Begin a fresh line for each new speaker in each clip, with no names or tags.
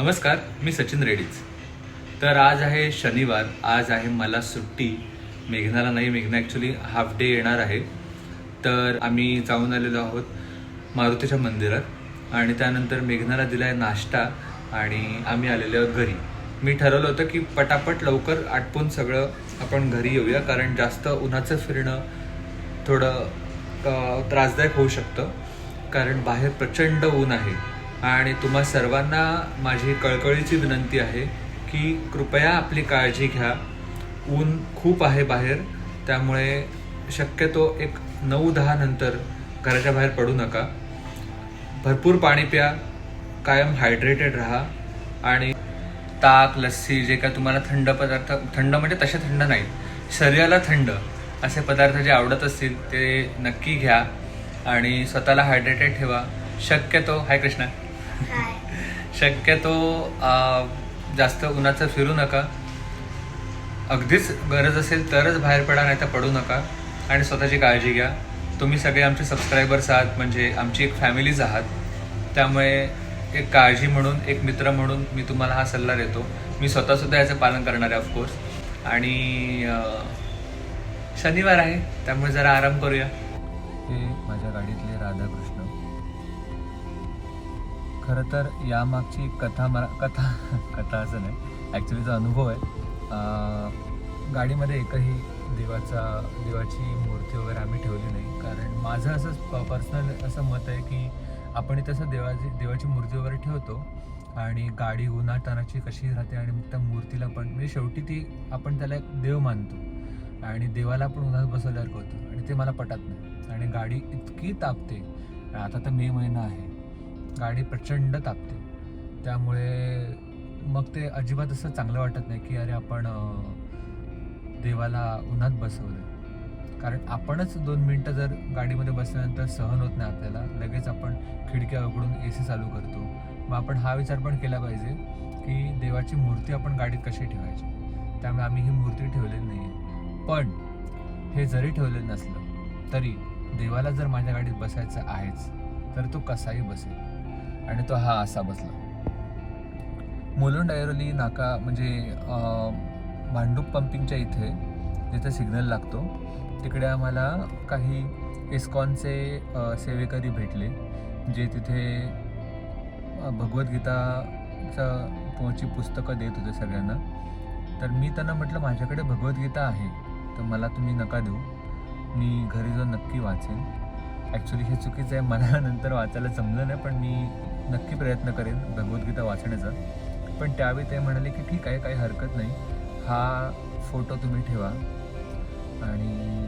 नमस्कार मी सचिन रेड्डीच. तर आज आहे शनिवार आज आहे मला सुट्टी. मेघनाला नाही मेघना ॲक्च्युली हाफ डे येणार आहे. तर आम्ही जाऊन आलेलो आहोत मारुतीच्या मंदिरात आणि त्यानंतर मेघनाला दिला आहे नाश्ता आणि आम्ही आलेलो आहोत घरी. मी ठरवलं होतं की पटापट लवकर आटपून सगळं आपण घरी येऊया कारण जास्त उन्हाचं फिरणं थोडं त्रासदायक होऊ शकतं. कारण बाहेर प्रचंड ऊन आहे. आणि तुम्हा सर्वांना माझी कळकळीची विनंती आहे की कृपया आपली काळजी घ्या. ऊन खूप आहे बाहेर त्यामुळे शक्यतो एक नऊ दहा नंतर घराच्या बाहेर पडू नका. भरपूर पाणी प्या कायम हायड्रेटेड राहा. आणि ताक लस्सी जे काय तुम्हाला थंड पदार्थ थंड म्हणजे तसे थंड नाही शरीराला थंड असे पदार्थ जे आवडत असतील ते नक्की घ्या. आणि स्वतःला हायड्रेटेड ठेवा. शक्यतो हाय कृष्णा. शक्यतो जास्त उन्हाचं फिरू नका. अगदीच गरज असेल तरच बाहेर पडा नाही तर पडू नका. आणि स्वतःची काळजी घ्या. तुम्ही सगळे आमचे सबस्क्रायबर्स आहात म्हणजे आमची एक फॅमिलीज आहात. त्यामुळे एक काळजी म्हणून एक मित्र म्हणून मी तुम्हाला हा सल्ला देतो. मी स्वतःसुद्धा याचं पालन करणार आहे ऑफकोर्स आणि शनिवार आहे त्यामुळे जरा आराम करूया. हे माझ्या गाडीतले राधाकृष्ण खरं तर यामागची कथा मला कथा कथा असं नाही. ॲक्च्युलीचा अनुभव आहे गाडीमध्ये एकही देवाचा देवाची मूर्ती वगैरे आम्ही ठेवली नाही. कारण माझं असं पर्सनल असं मत आहे की आपण तसं देवाची देवाची मूर्ती वगैरे ठेवतो आणि गाडी उन्हातानाची कशी राहते आणि मग त्या मूर्तीला पण म्हणजे शेवटी ती आपण त्याला एक देव मानतो. आणि देवाला पण उन्हात बसवल्यासारखं होतं आणि ते मला पटत नाही. आणि गाडी इतकी तापते. आता तर मे महिना आहे. गाडी प्रचंड तापते. त्यामुळे मग ते अजिबात असं चांगलं वाटत नाही की अरे आपण देवाला उन्हात बसवलं कारण आपणच दोन मिनटं जर गाडीमध्ये बसल्यानंतर सहन होत नाही आपल्याला लगेच आपण खिडक्या उघडून ए सी चालू करतो. मग आपण हा विचार पण केला पाहिजे की देवाची मूर्ती आपण गाडीत कशी ठेवायची? त्यामुळे आम्ही ही मूर्ती ठेवलेली नाही आहे पण हे जरी ठेवलेलं नसलं तरी देवाला जर माझ्या गाडीत बसायचं आहेच तर तो कसाही बसेल. आणि तो हा असा बसला. मुलुंड ऐरोली नाका म्हणजे भांडूप पंपिंगच्या इथे जिथे सिग्नल लागतो तिकडे आम्हाला काही इस्कॉनचे सेवेकरी भेटले जे तिथे भगवद्गीताचं पोची पुस्तकं देत होते सगळ्यांना. तर मी त्यांना म्हटलं माझ्याकडे भगवद्गीता आहे तर मला तुम्ही नका देऊ. मी घरी जाऊन नक्की वाचेन. ॲक्च्युली हे चुकीचं आहे मला नंतर वाचायला जमलं नाही पण मी नक्की प्रयत्न करेन भगवद्गीता वाचण्याचा. पण त्यावेळी ते म्हणाले की ठीक आहे काही हरकत नाही. हा फोटो तुम्ही ठेवा. आणि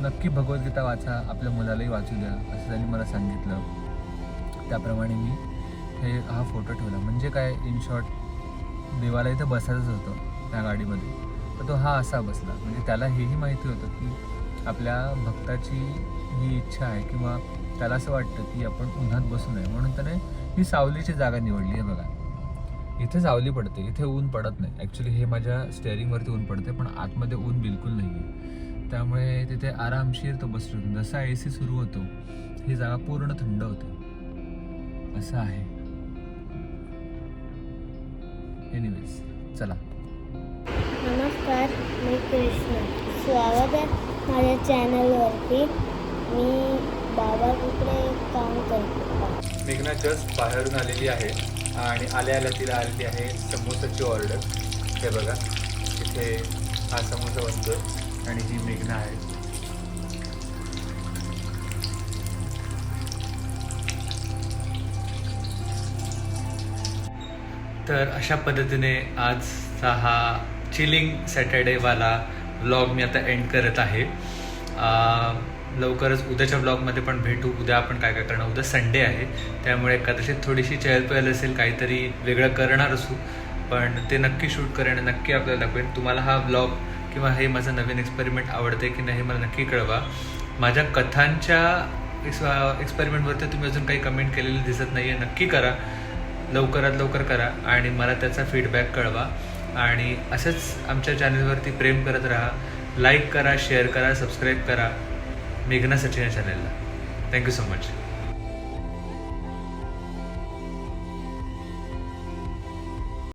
नक्की भगवद्गीता वाचा आपल्या मुलालाही वाचू द्या असं त्यांनी मला सांगितलं. त्याप्रमाणे मी हे हा फोटो ठेवला. म्हणजे काय इन शॉर्ट देवाला इथं बसायचंच होतं त्या गाडीमध्ये. तर तो हा असा बसला. म्हणजे त्याला हेही माहिती होतं की आपल्या भक्ताची ही इच्छा आहे किंवा त्याला असं वाटतं की आपण उन्हात बसू नये. म्हणून त्याने ही सावलीची जागा निवडली आहे बघा. इथे सावली पडते इथे ऊन पडत नाही. ॲक्च्युली हे माझ्या स्टेअरिंगवरती ऊन पडते पण आतमध्ये ऊन बिलकुल नाही आहे त्यामुळे तिथे आरामशीर तो बसतो जसा ए सी सुरू होतो ही जागा पूर्ण थंड होते. असं आहे. एनिवेज चला.
नमस्कार मी कृष्ण. स्वागत आहे माझ्या चॅनलवरती मी बाबाकडे काम करतो
मेघना जस्ट बाहेरून आलेली आहे आणि आल्या आल्या तिला आलेली आहे समोसाची ऑर्डर हे बघा तिथे हा समोसा बनतोय आणि ही मेघना आहे. तर अशा पद्धतीने आजचा हा चिलिंग सॅटर्डेवाला व्लॉग मी आता एंड करत आहे. लवकरच उद्याच्या ब्लॉगमध्ये पण भेटू. उद्या आपण काय काय करणार? उद्या संडे आहे. त्यामुळे कदाचित थोडीशी चहलपहल असेल काहीतरी वेगळं करणार असू. पण ते नक्की शूट करेन नक्की आपल्याला दाखवेन. तुम्हाला हा ब्लॉग किंवा हे माझं नवीन एक्सपेरिमेंट आवडते की नाही हे मला नक्की कळवा. माझ्या कथांच्या एक्सपेरिमेंटवरती तुम्ही अजून काही कमेंट केलेली दिसत नाही आहे नक्की करा. लवकरात लवकर करा आणि मला त्याचा फीडबॅक कळवा. आणि असंच आमच्या चॅनलवरती प्रेम करत राहा. लाईक करा शेअर करा सबस्क्राईब करा मेघना सचिन या चॅनलला थँक्यू सो मच